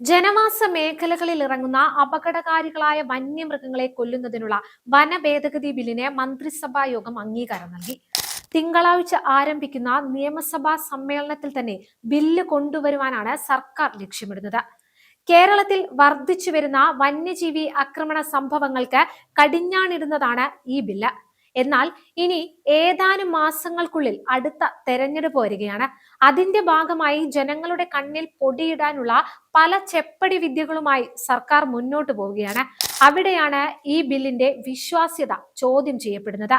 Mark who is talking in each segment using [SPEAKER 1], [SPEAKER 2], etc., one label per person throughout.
[SPEAKER 1] ജനവാസ മേഖലകളിൽ ഇറങ്ങുന്ന അപകടകാരികളായ വന്യമൃഗങ്ങളെ കൊല്ലുന്നതിനുള്ള വന ഭേദഗതി ബില്ലിന് മന്ത്രിസഭാ യോഗം അംഗീകാരം നൽകി. തിങ്കളാഴ്ച ആരംഭിക്കുന്ന നിയമസഭാ സമ്മേളനത്തിൽ തന്നെ ബില്ല് കൊണ്ടുവരുവാനാണ് സർക്കാർ ലക്ഷ്യമിടുന്നത്. കേരളത്തിൽ വർദ്ധിച്ചു വരുന്ന വന്യജീവി ആക്രമണ സംഭവങ്ങൾക്ക് കടിഞ്ഞാണിടുന്നതാണ് ഈ ബില്ല്. എന്നാൽ ഇനി ഏതാനും മാസങ്ങൾക്കുള്ളിൽ അടുത്ത തെരഞ്ഞെടുപ്പ് വരികയാണ്. അതിന്റെ ഭാഗമായി ജനങ്ങളുടെ കണ്ണിൽ പൊടിയിടാനുള്ള പല ചെപ്പടി വിദ്യകളുമായി സർക്കാർ മുന്നോട്ട് പോവുകയാണ്. അവിടെയാണ് ഈ ബില്ലിന്റെ വിശ്വാസ്യത ചോദ്യം ചെയ്യപ്പെടുന്നത്.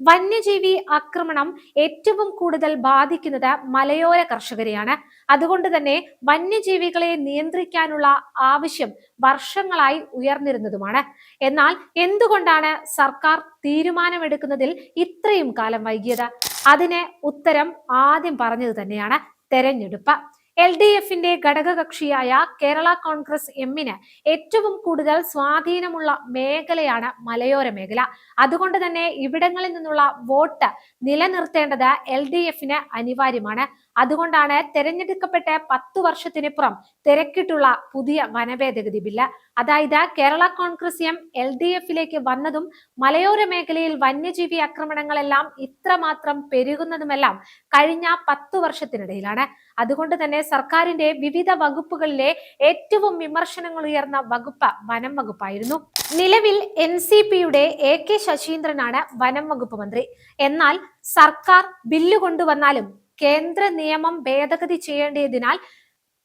[SPEAKER 1] വന്യജീവി ആക്രമണം ഏറ്റവും കൂടുതൽ ബാധിക്കുന്നത് മലയോര കർഷകരെയാണ്. അതുകൊണ്ട് തന്നെ വന്യജീവികളെ നിയന്ത്രിക്കാനുള്ള ആവശ്യം വർഷങ്ങളായി ഉയർന്നിരുന്നതുമാണ്. എന്നാൽ എന്തുകൊണ്ടാണ് സർക്കാർ തീരുമാനമെടുക്കുന്നതിൽ ഇത്രയും കാലം വൈകിയത്? അതിന് ഉത്തരം ആദ്യം പറഞ്ഞത് തന്നെയാണ് തെരഞ്ഞെടുപ്പ്. എൽ ഡി എഫിന്റെ ഘടകകക്ഷിയായ കേരള കോൺഗ്രസ് എമ്മിന് ഏറ്റവും കൂടുതൽ സ്വാധീനമുള്ള മേഖലയാണ് മലയോര മേഖല. അതുകൊണ്ട് തന്നെ ഇവിടങ്ങളിൽ നിന്നുള്ള വോട്ട് നിലനിർത്തേണ്ടത് എൽ ഡി എഫിന് അനിവാര്യമാണ്. അതുകൊണ്ടാണ് തെരഞ്ഞെടുക്കപ്പെട്ട പത്ത് വർഷത്തിനിപ്പുറം തിരക്കിട്ടുള്ള പുതിയ വനഭേദഗതി ബില്ല്. അതായത് Kerala Congress M L D എഫിലേക്ക് വന്നതും മലയോര മേഖലയിൽ വന്യജീവി ആക്രമണങ്ങളെല്ലാം ഇത്രമാത്രം പെരുകുന്നതുമെല്ലാം കഴിഞ്ഞ പത്തു വർഷത്തിനിടയിലാണ്. അതുകൊണ്ട് തന്നെ സർക്കാരിന്റെ വിവിധ വകുപ്പുകളിലെ ഏറ്റവും വിമർശനങ്ങൾ ഉയർന്ന വകുപ്പ് വനം വകുപ്പായിരുന്നു. നിലവിൽ എൻ സി പിയുടെ എ കെ ശശീന്ദ്രനാണ് വനം വകുപ്പ് മന്ത്രി. എന്നാൽ സർക്കാർ ബില്ല് കൊണ്ടുവന്നാലും കേന്ദ്ര നിയമം ഭേദഗതി ചെയ്യേണ്ടതിനാൽ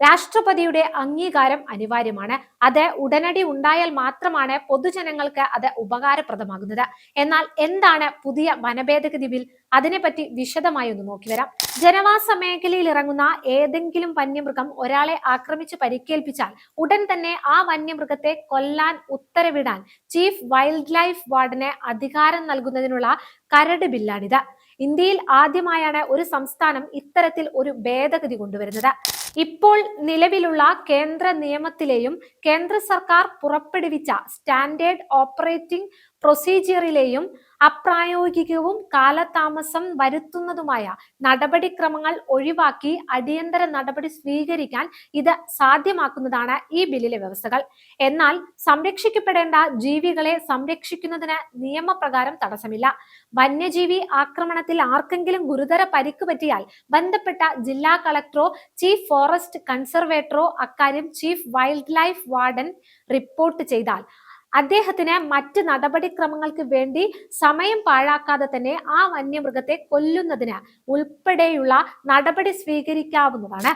[SPEAKER 1] രാഷ്ട്രപതിയുടെ അംഗീകാരം അനിവാര്യമാണ്. അത് ഉടനടി ഉണ്ടായാൽ മാത്രമാണ് പൊതുജനങ്ങൾക്ക് അത് ഉപകാരപ്രദമാകുന്നത്. എന്നാൽ എന്താണ് പുതിയ വനഭേദഗതി ബിൽ? അതിനെപ്പറ്റി വിശദമായി ഒന്ന് നോക്കി വരാം. ജനവാസ മേഖലയിൽ ഇറങ്ങുന്ന ഏതെങ്കിലും വന്യമൃഗം ഒരാളെ ആക്രമിച്ച് പരിക്കേൽപ്പിച്ചാൽ ഉടൻ തന്നെ ആ വന്യമൃഗത്തെ കൊല്ലാൻ ഉത്തരവിടാൻ ചീഫ് വൈൽഡ് ലൈഫ് വാർഡന് അധികാരം നൽകുന്നതിനുള്ള കരട് ബില്ലാണിത്. ഇന്ത്യയിൽ ആദ്യമായാണ് ഒരു സംസ്ഥാനം ഇത്തരത്തിൽ ഒരു ഭേദഗതി കൊണ്ടുവരുന്നത്. ഇപ്പോൾ നിലവിലുള്ള കേന്ദ്ര നിയമത്തിലെയും കേന്ദ്ര സർക്കാർ പുറപ്പെടുവിച്ച സ്റ്റാൻഡേർഡ് ഓപ്പറേറ്റിംഗ് പ്രൊസീജിയറിലെയും അപ്രായോഗികവും കാലതാമസം വരുത്തുന്നതുമായ നടപടിക്രമങ്ങൾ ഒഴിവാക്കി അടിയന്തര നടപടി സ്വീകരിക്കാൻ ഇത് സാധ്യമാക്കുന്നതാണ് ഈ ബില്ലിലെ വ്യവസ്ഥകൾ. എന്നാൽ സംരക്ഷിക്കപ്പെടേണ്ട ജീവികളെ സംരക്ഷിക്കുന്നതിന് നിയമപ്രകാരം തടസ്സമില്ല. വന്യജീവി ആക്രമണത്തിൽ ആർക്കെങ്കിലും ഗുരുതര പരിക്ക് പറ്റിയാൽ ബന്ധപ്പെട്ട ജില്ലാ കളക്ടറോ ചീഫ് ഫോറസ്റ്റ് കൺസർവേറ്ററോ അക്കാര്യം chief wild life warden report ചെയ്താൽ അദ്ദേഹത്തിന് മറ്റ് നടപടിക്രമങ്ങൾക്ക് വേണ്ടി സമയം പാഴാക്കാതെ തന്നെ ആ വന്യമൃഗത്തെ കൊല്ലുന്നതിന് ഉൾപ്പെടെയുള്ള നടപടി സ്വീകരിക്കാവുന്നതാണ്.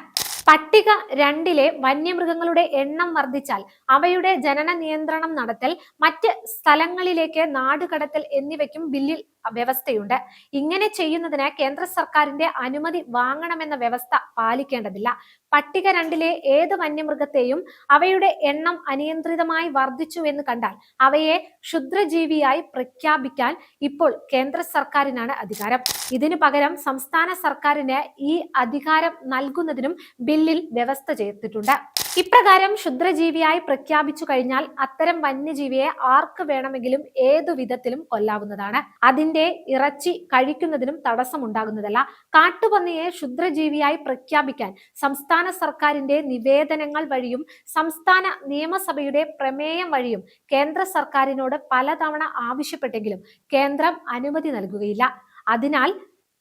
[SPEAKER 1] പട്ടിക രണ്ടിലെ വന്യമൃഗങ്ങളുടെ എണ്ണം വർദ്ധിച്ചാൽ അവയുടെ ജനന നിയന്ത്രണം നടത്തൽ മറ്റ് സ്ഥലങ്ങളിലേക്ക് നാടുകടത്തൽ എന്നിവയ്ക്കും ബില്ലിൽ വ്യവസ്ഥയുണ്ട്. ഇങ്ങനെ ചെയ്യുന്നതിന് കേന്ദ്ര സർക്കാരിന്റെ അനുമതി വാങ്ങണമെന്ന വ്യവസ്ഥ പാലിക്കേണ്ടതില്ല. പട്ടിക രണ്ടിലെ ഏത് വന്യമൃഗത്തെയും അവയുടെ എണ്ണം അനിയന്ത്രിതമായി വർദ്ധിച്ചു എന്ന് കണ്ടാൽ അവയെ ക്ഷുദ്രജീവിയായി പ്രഖ്യാപിക്കാൻ ഇപ്പോൾ കേന്ദ്ര സർക്കാരിനാണ് അധികാരം. ഇതിനു പകരം സംസ്ഥാന സർക്കാരിന് ഈ അധികാരം നൽകുന്നതിനും ബില്ലിൽ വ്യവസ്ഥ ചെയ്തിട്ടുണ്ട് ഇപ്രകാരം ക്ഷുദ്രജീവിയായി പ്രഖ്യാപിച്ചു കഴിഞ്ഞാൽ അത്തരം വന്യജീവിയെ ആർക്ക് വേണമെങ്കിലും ഏതു വിധത്തിലും കൊല്ലാവുന്നതാണ്. അതിന്റെ ഇറച്ചി കഴിക്കുന്നതിനും തടസ്സമുണ്ടാകുന്നതല്ല. കാട്ടുപന്നിയെ ക്ഷുദ്രജീവിയായി പ്രഖ്യാപിക്കാൻ സംസ്ഥാന സർക്കാരിന്റെ നിവേദനങ്ങൾ വഴിയും സംസ്ഥാന നിയമസഭയുടെ പ്രമേയം വഴിയും കേന്ദ്ര സർക്കാരിനോട് പലതവണ ആവശ്യപ്പെട്ടെങ്കിലും കേന്ദ്രം അനുമതി നൽകുകയില്ല. അതിനാൽ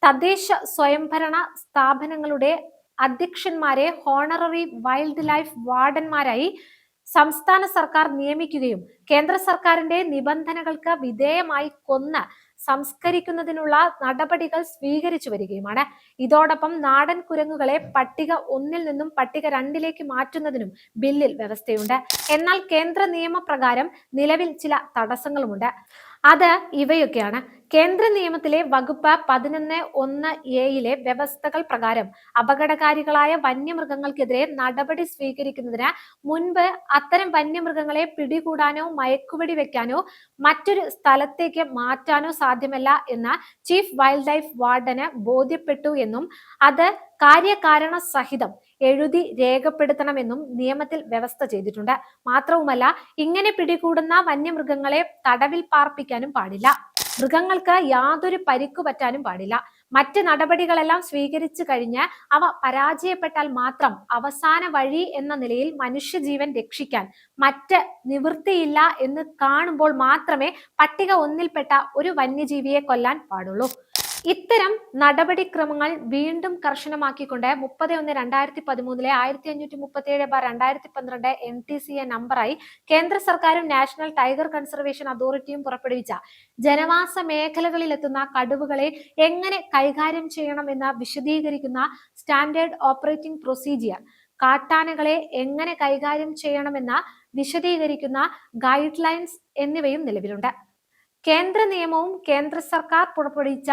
[SPEAKER 1] തദ്ദേശ സ്വയംഭരണ സ്ഥാപനങ്ങളുടെ അധ്യക്ഷന്മാരെ ഹോണററി വൈൽഡ് ലൈഫ് വാർഡന്മാരായി സംസ്ഥാന സർക്കാർ നിയമിക്കുകയും കേന്ദ്ര സർക്കാരിന്റെ നിബന്ധനകൾക്ക് വിധേയമായി കൊന്ന് സംസ്കരിക്കുന്നതിനുള്ള നടപടികൾ സ്വീകരിച്ചു വരികയുമാണ്. ഇതോടൊപ്പം നാടൻ കുരങ്ങുകളെ പട്ടിക ഒന്നിൽ നിന്നും പട്ടിക രണ്ടിലേക്ക് മാറ്റുന്നതിനും ബില്ലിൽ വ്യവസ്ഥയുണ്ട്. എന്നാൽ കേന്ദ്ര നിയമപ്രകാരം നിലവിൽ ചില തടസ്സങ്ങളുമുണ്ട്. അത് ഇവയൊക്കെയാണ്. കേന്ദ്ര നിയമത്തിലെ വകുപ്പ് പതിനൊന്ന് ഒന്ന് എയിലെ വ്യവസ്ഥകൾ പ്രകാരം അപകടകാരികളായ വന്യമൃഗങ്ങൾക്കെതിരെ നടപടി സ്വീകരിക്കുന്നതിന് മുൻപ് അത്തരം വന്യമൃഗങ്ങളെ പിടികൂടാനോ മയക്കുവെടി വെക്കാനോ മറ്റൊരു സ്ഥലത്തേക്ക് മാറ്റാനോ സാധ്യമല്ല എന്ന് ചീഫ് വൈൽഡ് ലൈഫ് വാർഡന് ബോധ്യപ്പെട്ടു എന്നും അത് കാര്യകാരണ സഹിതം എഴുതി രേഖപ്പെടുത്തണമെന്നും നിയമത്തിൽ വ്യവസ്ഥ ചെയ്തിട്ടുണ്ട്. മാത്രവുമല്ല ഇങ്ങനെ പിടികൂടുന്ന വന്യമൃഗങ്ങളെ തടവിൽ പാർപ്പിക്കാനും പാടില്ല. മൃഗങ്ങൾക്ക് യാതൊരു പരിക്കു പറ്റാനും പാടില്ല. മറ്റ് നടപടികളെല്ലാം സ്വീകരിച്ചു കഴിഞ്ഞ് അവ പരാജയപ്പെട്ടാൽ മാത്രം അവസാന വഴി എന്ന നിലയിൽ മനുഷ്യജീവൻ രക്ഷിക്കാൻ മറ്റ് നിവൃത്തിയില്ല എന്ന് കാണുമ്പോൾ മാത്രമേ പട്ടിക ഒന്നിൽപ്പെട്ട ഒരു വന്യജീവിയെ കൊല്ലാൻ പാടുള്ളൂ. ഇത്തരം നടപടിക്രമങ്ങൾ വീണ്ടും കർശനമാക്കിക്കൊണ്ട് മുപ്പത് ഒന്ന് രണ്ടായിരത്തി പതിമൂന്നിലെ ആയിരത്തി അഞ്ഞൂറ്റി മുപ്പത്തി ഏഴ് ബാർ രണ്ടായിരത്തി പന്ത്രണ്ട് എൻ ടി സി എ നമ്പറായി കേന്ദ്ര സർക്കാരും നാഷണൽ ടൈഗർ കൺസർവേഷൻ അതോറിറ്റിയും പുറപ്പെടുവിച്ച ജനവാസ മേഖലകളിലെത്തുന്ന കടുവകളെ എങ്ങനെ കൈകാര്യം ചെയ്യണമെന്ന് വിശദീകരിക്കുന്ന സ്റ്റാൻഡേർഡ് ഓപ്പറേറ്റിംഗ് പ്രൊസീജിയർ കാട്ടാനകളെ എങ്ങനെ കൈകാര്യം ചെയ്യണമെന്ന് വിശദീകരിക്കുന്ന ഗൈഡ് ലൈൻസ് എന്നിവയും നിലവിലുണ്ട്. കേന്ദ്ര നിയമവും കേന്ദ്ര സർക്കാർ പുറപ്പെടുവിച്ച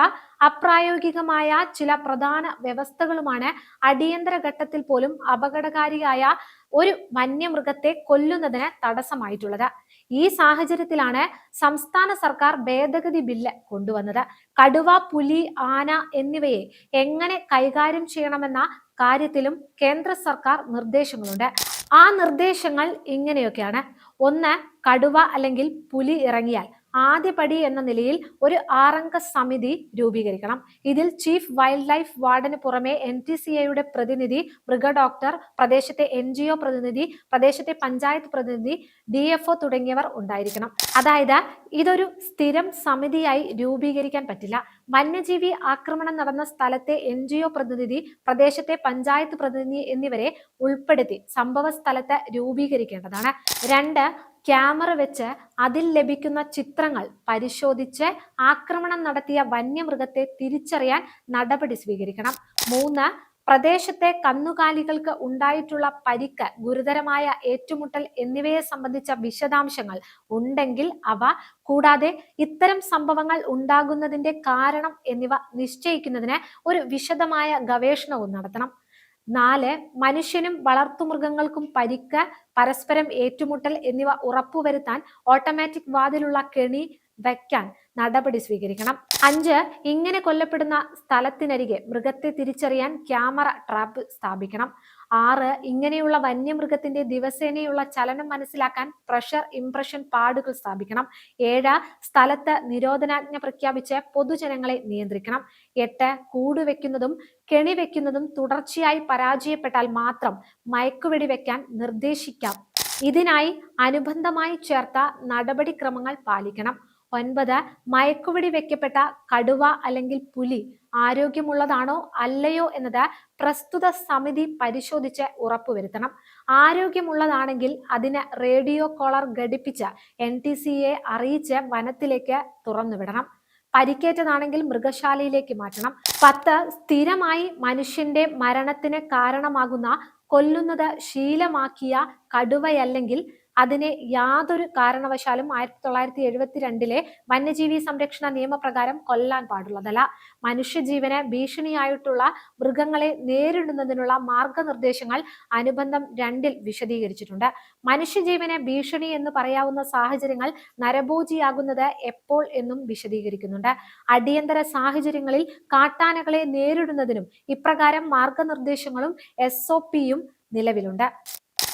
[SPEAKER 1] അപ്രായോഗികമായ ചില പ്രധാന വ്യവസ്ഥകളുമാണ് അടിയന്തര ഘട്ടത്തിൽ പോലും അപകടകാരിയായ ഒരു വന്യമൃഗത്തെ കൊല്ലുന്നതിന് തടസ്സമായിട്ടുള്ളത്. ഈ സാഹചര്യത്തിലാണ് സംസ്ഥാന സർക്കാർ ഭേദഗതി ബില്ല് കൊണ്ടുവന്നത്. കടുവ പുലി ആന എന്നിവയെ എങ്ങനെ കൈകാര്യം ചെയ്യണമെന്ന കാര്യത്തിലും കേന്ദ്ര സർക്കാർ നിർദ്ദേശങ്ങളുണ്ട്. ആ നിർദ്ദേശങ്ങൾ ഇങ്ങനെയൊക്കെയാണ്. ഒന്ന് കടുവ അല്ലെങ്കിൽ പുലി ഇറങ്ങിയാൽ. ആദ്യപടി എന്ന നിലയിൽ ഒരു ആറംഗ സമിതി രൂപീകരിക്കണം. ഇതിൽ ചീഫ് വൈൽഡ് ലൈഫ് വാർഡന് പുറമെ എൻ ടി സി എയുടെ പ്രതിനിധി മൃഗ ഡോക്ടർ പ്രദേശത്തെ എൻ ജി ഒ പ്രതിനിധി പ്രദേശത്തെ പഞ്ചായത്ത് പ്രതിനിധി ഡി എഫ് ഒ തുടങ്ങിയവർ ഉണ്ടായിരിക്കണം. അതായത് ഇതൊരു സ്ഥിരം സമിതിയായി രൂപീകരിക്കാൻ പറ്റില്ല. വന്യജീവി ആക്രമണം നടന്ന സ്ഥലത്തെ എൻ ജി ഒ പ്രതിനിധി പ്രദേശത്തെ പഞ്ചായത്ത് പ്രതിനിധി എന്നിവരെ ഉൾപ്പെടുത്തി സംഭവ സ്ഥലത്ത് രൂപീകരിക്കേണ്ടതാണ്. രണ്ട് ക്യാമറ വെച്ച് അതിൽ ലഭിക്കുന്ന ചിത്രങ്ങൾ പരിശോധിച്ച് ആക്രമണം നടത്തിയ വന്യമൃഗത്തെ തിരിച്ചറിയാൻ നടപടി സ്വീകരിക്കണം. മൂന്ന് പ്രദേശത്തെ കന്നുകാലികൾക്ക് ഉണ്ടായിട്ടുള്ള പരിക്ക് ഗുരുതരമായ ഏറ്റുമുട്ടൽ എന്നിവയെ സംബന്ധിച്ച വിശദാംശങ്ങൾ ഉണ്ടെങ്കിൽ അവ കൂടാതെ ഇത്തരം സംഭവങ്ങൾ ഉണ്ടാകുന്നതിന്റെ കാരണം എന്നിവ നിശ്ചയിക്കുന്നതിന് ഒരു വിശദമായ ഗവേഷണവും നടത്തണം. നാല് മനുഷ്യനും വളർത്തുമൃഗങ്ങൾക്കും പരിക്ക് പരസ്പരം ഏറ്റുമുട്ടൽ എന്നിവ ഉറപ്പുവരുത്താൻ ഓട്ടോമാറ്റിക് വാതിലുള്ള കെണി വയ്ക്കാൻ നടപടി സ്വീകരിക്കണം. അഞ്ച് ഇങ്ങനെ കൊല്ലപ്പെടുന്ന സ്ഥലത്തിനരികെ മൃഗത്തെ തിരിച്ചറിയാൻ ക്യാമറ ട്രാപ്പ് സ്ഥാപിക്കണം. ആറ് ഇങ്ങനെയുള്ള വന്യമൃഗത്തിന്റെ ദിവസേനയുള്ള ചലനം മനസ്സിലാക്കാൻ പ്രഷർ ഇംപ്രഷൻ പാടുകൾ സ്ഥാപിക്കണം. ഏഴ് സ്ഥലത്ത് നിരോധനാജ്ഞ പ്രഖ്യാപിച്ച് പൊതുജനങ്ങളെ നിയന്ത്രിക്കണം. എട്ട് കൂടുവെക്കുന്നതും കെണി വെക്കുന്നതും തുടർച്ചയായി പരാജയപ്പെട്ടാൽ മാത്രം മയക്കുവെടി വെക്കാൻ നിർദ്ദേശിക്കാം. ഇതിനായി അനുബന്ധമായി ചേർത്ത നടപടിക്രമങ്ങൾ പാലിക്കണം. ഒൻപത് മയക്കുവെടി വെക്കപ്പെട്ട കടുവ അല്ലെങ്കിൽ പുലി ആരോഗ്യമുള്ളതാണോ അല്ലയോ എന്നത് പ്രസ്തുത സമിതി പരിശോധിച്ച് ഉറപ്പുവരുത്തണം. ആരോഗ്യമുള്ളതാണെങ്കിൽ അതിന് റേഡിയോ കോളർ ഘടിപ്പിച്ച് എൻ ടി സിയെ അറിയിച്ച് വനത്തിലേക്ക് തുറന്നുവിടണം. പരിക്കേറ്റതാണെങ്കിൽ മൃഗശാലയിലേക്ക് മാറ്റണം. പത്ത് സ്ഥിരമായി മനുഷ്യന്റെ മരണത്തിന് കാരണമാകുന്ന കൊല്ലുന്നത് ശീലമാക്കിയ കടുവയല്ലെങ്കിൽ അതിനെ യാതൊരു കാരണവശാലും ആയിരത്തി തൊള്ളായിരത്തി എഴുപത്തി രണ്ടിലെ വന്യജീവി സംരക്ഷണ നിയമപ്രകാരം കൊല്ലാൻ പാടുള്ളതല്ല. മനുഷ്യജീവന് ഭീഷണിയായിട്ടുള്ള മൃഗങ്ങളെ നേരിടുന്നതിനുള്ള മാർഗനിർദ്ദേശങ്ങൾ അനുബന്ധം രണ്ടിൽ വിശദീകരിച്ചിട്ടുണ്ട്. മനുഷ്യജീവന് ഭീഷണി എന്ന് പറയാവുന്ന സാഹചര്യങ്ങൾ നരഭോജിയാകുന്നത് എപ്പോൾ എന്നും വിശദീകരിക്കുന്നുണ്ട്. അടിയന്തര സാഹചര്യങ്ങളിൽ കാട്ടാനകളെ നേരിടുന്നതിനും ഇപ്രകാരം മാർഗനിർദ്ദേശങ്ങളും എസ് ഒ പിയും നിലവിലുണ്ട്.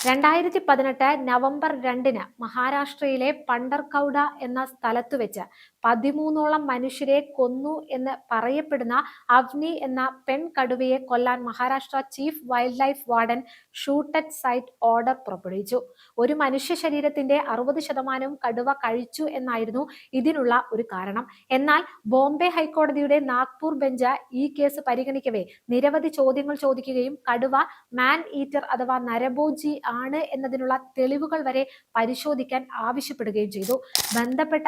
[SPEAKER 1] രണ്ടായിരത്തി പതിനെട്ട് നവംബർ രണ്ടിന് മഹാരാഷ്ട്രയിലെ പണ്ടർകൗഡ എന്ന സ്ഥലത്തു വെച്ച് പതിമൂന്നോളം മനുഷ്യരെ കൊന്നു എന്ന് പറയപ്പെടുന്ന അവ്നി എന്ന പെൺ കടുവയെ കൊല്ലാൻ Maharashtra chief wildlife warden shoot at sight order പുറപ്പെടുവിച്ചു. ഒരു മനുഷ്യ ശരീരത്തിന്റെ അറുപത് ശതമാനവും കടുവ കഴിച്ചു എന്നായിരുന്നു ഇതിനുള്ള ഒരു കാരണം. എന്നാൽ ബോംബെ ഹൈക്കോടതിയുടെ നാഗ്പൂർ ബെഞ്ച് ഈ കേസ് പരിഗണിക്കവേ. നിരവധി ചോദ്യങ്ങൾ ചോദിക്കുകയും കടുവ മാൻ ഈറ്റർ അഥവാ നരബോജി ആണ് എന്നതിനുള്ള തെളിവുകൾ വരെ പരിശോധിക്കാൻ ആവശ്യപ്പെടുകയും ചെയ്തു. ബന്ധപ്പെട്ട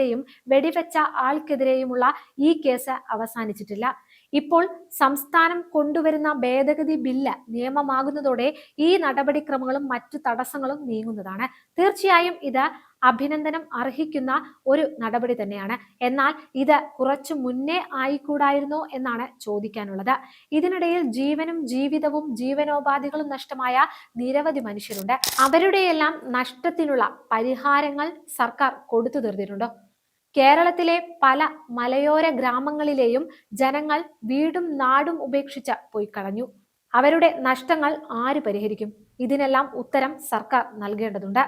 [SPEAKER 1] ഉദ്യോഗസ്ഥർക്കെതിരെയും വെടിവെച്ച ആൾക്കെതിരെയുമുള്ള ഈ കേസ് അവസാനിച്ചിട്ടില്ല. ഇപ്പോൾ സംസ്ഥാനം കൊണ്ടുവരുന്ന ഭേദഗതി ബില്ല് നിയമമാകുന്നതോടെ ഈ നടപടിക്രമങ്ങളും മറ്റു തടസ്സങ്ങളും നീങ്ങുന്നതാണ്. തീർച്ചയായും ഇത് അഭിനന്ദനം അർഹിക്കുന്ന ഒരു നടപടി തന്നെയാണ്. എന്നാൽ ഇത് കുറച്ചു മുന്നേ ആയിക്കൂടായിരുന്നോ എന്നാണ് ചോദിക്കാനുള്ളത്. ഇതിനിടയിൽ ജീവനും ജീവിതവും ജീവനോപാധികളും നഷ്ടമായ നിരവധി മനുഷ്യരുണ്ട്. അവരുടെയെല്ലാം നഷ്ടത്തിനുള്ള പരിഹാരങ്ങൾ സർക്കാർ കൊടുത്തു തീർത്തിട്ടുണ്ടോ. കേരളത്തിലെ പല മലയോര ഗ്രാമങ്ങളിലെയും ജനങ്ങൾ വീടും നാടും ഉപേക്ഷിച്ച് പോയി കളഞ്ഞു. അവരുടെ നഷ്ടങ്ങൾ ആര് പരിഹരിക്കും? ഇതിനെല്ലാം ഉത്തരം സർക്കാർ നൽകേണ്ടതുണ്ട്.